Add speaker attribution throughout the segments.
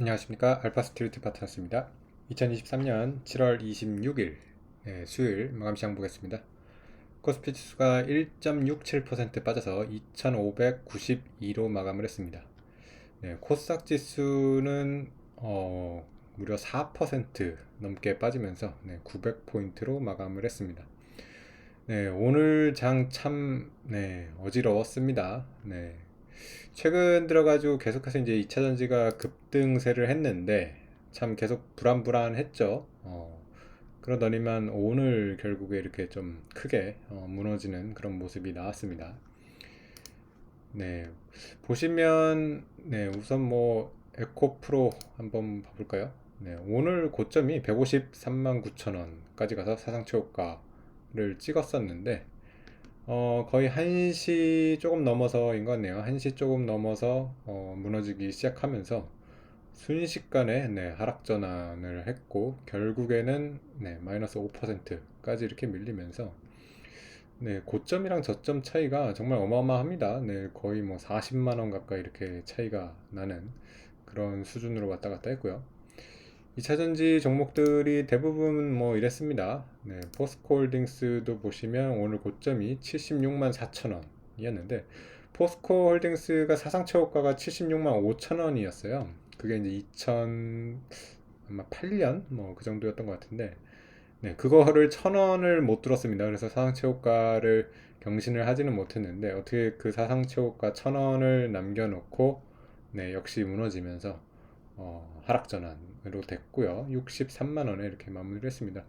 Speaker 1: 안녕하십니까. 알파스트리트 파트너스입니다. 2023년 7월 26일 네, 수요일 마감시장 보겠습니다. 코스피 지수가 1.67% 빠져서 2592로 마감을 했습니다. 네, 코스닥 지수는 어, 무려 4% 넘게 빠지면서 네, 900포인트로 마감을 했습니다. 네, 오늘 장참 네, 어지러웠습니다. 네, 최근 들어가지고 계속해서 이제 2차 전지가 급등세를 했는데 참 계속 불안불안했죠. 어, 그러더니만 오늘 결국에 이렇게 좀 크게 어, 무너지는 그런 모습이 나왔습니다. 네, 보시면 네, 우선 뭐 에코프로 한번 봐볼까요? 네, 오늘 고점이 153만 9천 원까지 가서 사상 최고가를 찍었었는데 어, 거의 1시 조금 넘어서인 것 같네요. 1시 조금 넘어서 어, 무너지기 시작하면서 순식간에 네, 하락 전환을 했고 결국에는 네, 마이너스 5%까지 이렇게 밀리면서 네, 고점이랑 저점 차이가 정말 어마어마합니다. 네, 거의 뭐 40만 원 가까이 이렇게 차이가 나는 그런 수준으로 왔다 갔다 했고요. 2차전지 종목들이 대부분 뭐 이랬습니다. 네, 포스코홀딩스도 보시면 오늘 고점이 76만 4천 원이었는데 포스코 홀딩스가 사상 최고가가 76만 5천 원이었어요. 그게 이제 2000 아마 8년 뭐 그 정도였던 것 같은데 네, 그거를 천 원을 못 들었습니다. 그래서 사상 최고가를 경신을 하지는 못했는데 어떻게 그 사상 최고가 천 원을 남겨놓고 네, 역시 무너지면서 어, 하락 전환으로 됐고요. 63만 원에 이렇게 마무리를 했습니다.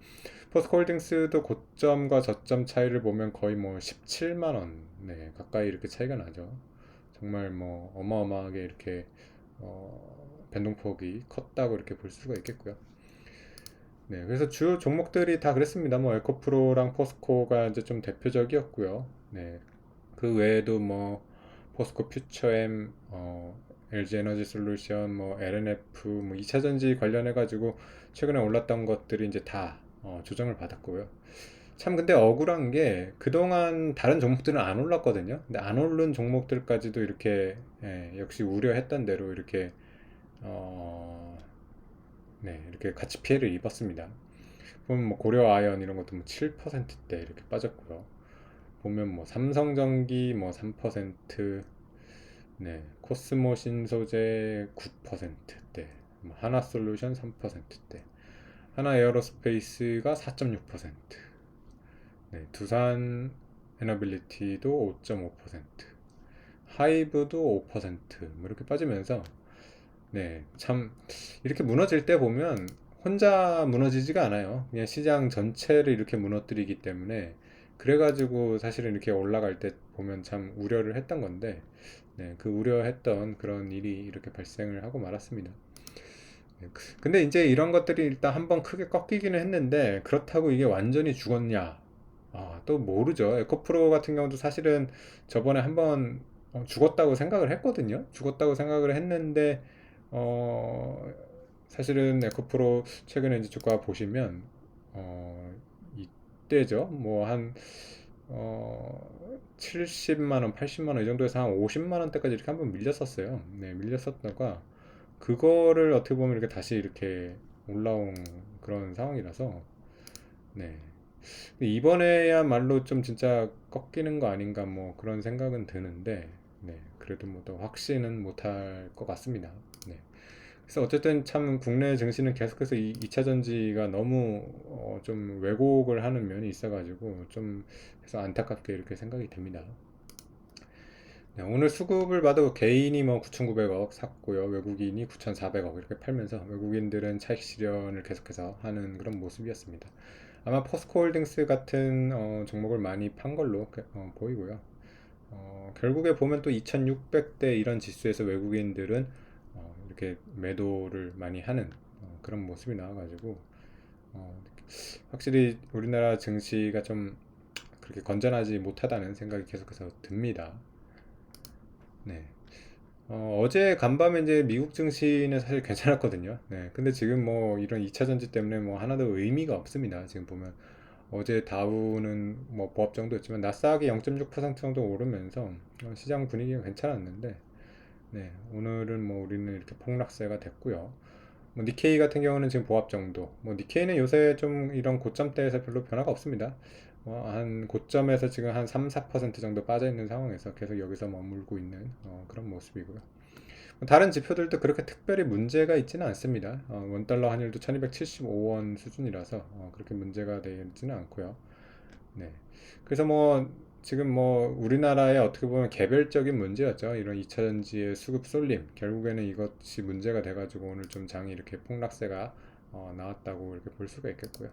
Speaker 1: 포스코홀딩스도 고점과 저점 차이를 보면 거의 뭐 17만 원 네, 가까이 이렇게 차이가 나죠. 정말 뭐 어마어마하게 이렇게 어, 변동폭이 컸다고 이렇게 볼 수가 있겠고요. 네, 그래서 주요 종목들이 다 그랬습니다. 뭐 에코프로랑 포스코가 이제 좀 대표적이었고요. 네, 그 외에도 뭐 포스코 퓨처엠, 어, LG 에너지 솔루션, 뭐 LNF, 뭐 2차 전지 관련해 가지고 최근에 올랐던 것들이 이제 다 어, 조정을 받았고요. 참 근데 억울한 게 그동안 다른 종목들은 안 올랐거든요. 근데 안 오른 종목들까지도 이렇게 예, 역시 우려했던 대로 이렇게 어, 네, 이렇게 같이 피해를 입었습니다. 보면 뭐 고려 아연 이런 것도 뭐 7%대 이렇게 빠졌고요. 보면 뭐 삼성전기 뭐 3%, 네, 코스모 신소재 9%대, 뭐 하나 솔루션 3%대, 하나 에어로스페이스가 4.6%, 네, 두산 에너빌리티도 5.5%, 하이브도 5%뭐 이렇게 빠지면서 네, 참 이렇게 무너질 때 보면 혼자 무너지지가 않아요. 그냥 시장 전체를 이렇게 무너뜨리기 때문에 그래가지고 사실은 이렇게 올라갈 때 보면 참 우려를 했던 건데 네, 그 우려했던 그런 일이 이렇게 발생을 하고 말았습니다. 네, 근데 이제 이런 것들이 일단 한번 크게 꺾이기는 했는데 그렇다고 이게 완전히 죽었냐? 아, 또 모르죠. 에코프로 같은 경우도 사실은 저번에 한번 어, 죽었다고 생각을 했거든요. 죽었다고 생각을 했는데 어, 사실은 에코프로 최근에 이제 주가 보시면 어, 이때죠. 뭐한 어, 70만 원, 80만 원 이 정도에서 한 50만 원대까지 이렇게 한번 밀렸었어요. 네, 밀렸었다가 그거를 어떻게 보면 이렇게 다시 이렇게 올라온 그런 상황이라서 네. 이번에야말로 좀 진짜 꺾이는 거 아닌가 뭐 그런 생각은 드는데 네. 그래도 뭐더 확신은 못할 것 같습니다. 네. 그래서 어쨌든 참 국내 증시는 계속해서 이 2차 전지가 너무 어 좀 왜곡을 하는 면이 있어가지고 좀 그래서 안타깝게 이렇게 생각이 됩니다. 네, 오늘 수급을 봐도 개인이 뭐 9,900억 샀고요. 외국인이 9,400억 이렇게 팔면서 외국인들은 차익 실현을 계속해서 하는 그런 모습이었습니다. 아마 포스코홀딩스 같은 어, 종목을 많이 판 걸로 어, 보이고요. 어, 결국에 보면 또 2,600대 이런 지수에서 외국인들은 이렇게 매도를 많이 하는 어, 그런 모습이 나와가지고 어, 확실히 우리나라 증시가 좀 그렇게 건전하지 못하다는 생각이 계속해서 듭니다. 네. 어, 제 간밤에 이제 미국 증시는 사실 괜찮았거든요. 네. 근데 지금 뭐 이런 2차 전지 때문에 뭐 하나도 의미가 없습니다. 지금 보면 어제 다우는 뭐 보합 정도였지만 나스닥이 0.6% 정도 오르면서 어, 시장 분위기가 괜찮았는데 네, 오늘은 뭐 우리는 이렇게 폭락세가 됐고요. 뭐 니케이 같은 경우는 지금 보합 정도. 뭐 니케이는 요새 좀 이런 고점대에서 별로 변화가 없습니다. 뭐한 고점에서 지금 한 3, 4% 정도 빠져 있는 상황에서 계속 여기서 머물고 있는 어, 그런 모습이고요. 뭐 다른 지표들도 그렇게 특별히 문제가 있지는 않습니다. 어, 원달러 환율도 1275원 수준이라서 어, 그렇게 문제가 되지는 않고요. 네. 그래서 뭐 지금 뭐 우리나라의 어떻게 보면 개별적인 문제였죠. 이런 2차 전지의 수급 쏠림. 결국에는 이것이 문제가 돼가지고 오늘 좀 장이 이렇게 폭락세가 어, 나왔다고 이렇게 볼 수가 있겠고요.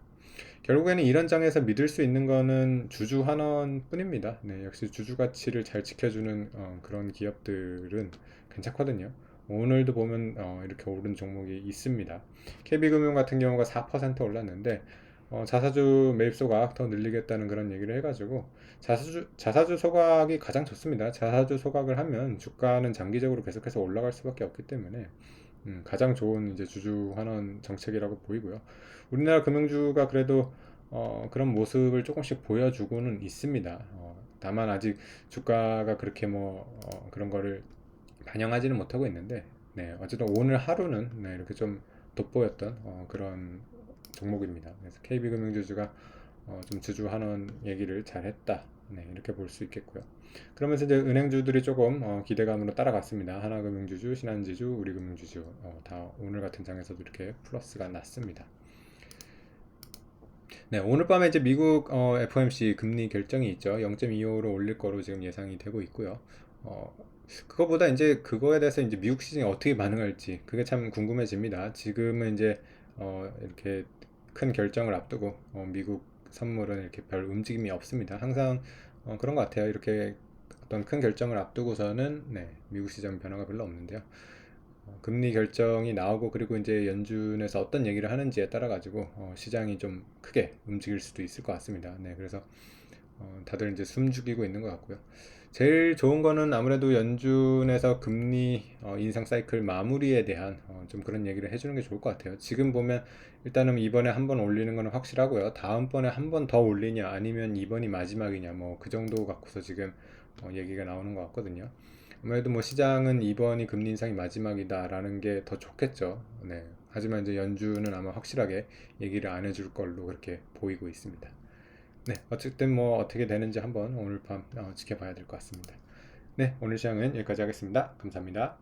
Speaker 1: 결국에는 이런 장에서 믿을 수 있는 거는 주주 환원 뿐입니다. 네, 역시 주주 가치를 잘 지켜주는 어, 그런 기업들은 괜찮거든요. 오늘도 보면 어, 이렇게 오른 종목이 있습니다. KB금융 같은 경우가 4% 올랐는데 어, 자사주 매입 소각 더 늘리겠다는 그런 얘기를 해가지고 자사주 자사주 소각이 가장 좋습니다. 자사주 소각을 하면 주가는 장기적으로 계속해서 올라갈 수밖에 없기 때문에 음, 가장 좋은 이제 주주 환원 정책이라고 보이고요. 우리나라 금융주가 그래도 어, 그런 모습을 조금씩 보여주고는 있습니다. 어, 다만 아직 주가가 그렇게 뭐 어, 그런 거를 반영하지는 못하고 있는데, 네, 어쨌든 오늘 하루는 네, 이렇게 좀 돋보였던 어, 그런 종목입니다. 그래서 KB금융주주가 어, 좀 주주 환원 얘기를 잘했다. 네, 이렇게 볼 수 있겠고요. 그러면서 이제 은행주들이 조금 어, 기대감으로 따라갔습니다. 하나금융주주, 신한지주, 우리금융주주 어, 다 오늘 같은 장에서도 이렇게 플러스가 났습니다. 네, 오늘 밤에 이제 미국 어, FOMC 금리 결정이 있죠. 0.25로 올릴 거로 지금 예상이 되고 있고요. 어, 그거보다 이제 그거에 대해서 이제 미국 시장이 어떻게 반응할지 그게 참 궁금해집니다. 지금은 이제 어, 이렇게 큰 결정을 앞두고 어, 미국 선물은 이렇게 별 움직임이 없습니다. 항상 어, 그런 것 같아요. 이렇게 어떤 큰 결정을 앞두고서는 네, 미국 시장 변화가 별로 없는데요. 어, 금리 결정이 나오고 그리고 이제 연준에서 어떤 얘기를 하는지에 따라 가지고 어, 시장이 좀 크게 움직일 수도 있을 것 같습니다. 네, 그래서 어, 다들 이제 숨 죽이고 있는 것 같고요. 제일 좋은 거는 아무래도 연준에서 금리 어, 인상 사이클 마무리에 대한 어, 좀 그런 얘기를 해주는 게 좋을 것 같아요. 지금 보면 일단은 이번에 한 번 올리는 거는 확실하고요. 다음번에 한 번 더 올리냐 아니면 이번이 마지막이냐 뭐 그 정도 갖고서 지금 어, 얘기가 나오는 것 같거든요. 아무래도 뭐 시장은 이번이 금리 인상이 마지막이다라는 게 더 좋겠죠. 네. 하지만 이제 연준은 아마 확실하게 얘기를 안 해줄 걸로 그렇게 보이고 있습니다. 네, 어쨌든 뭐 어떻게 되는지 한번 오늘 밤 어, 지켜봐야 될 것 같습니다. 네, 오늘 시장은 여기까지 하겠습니다. 감사합니다.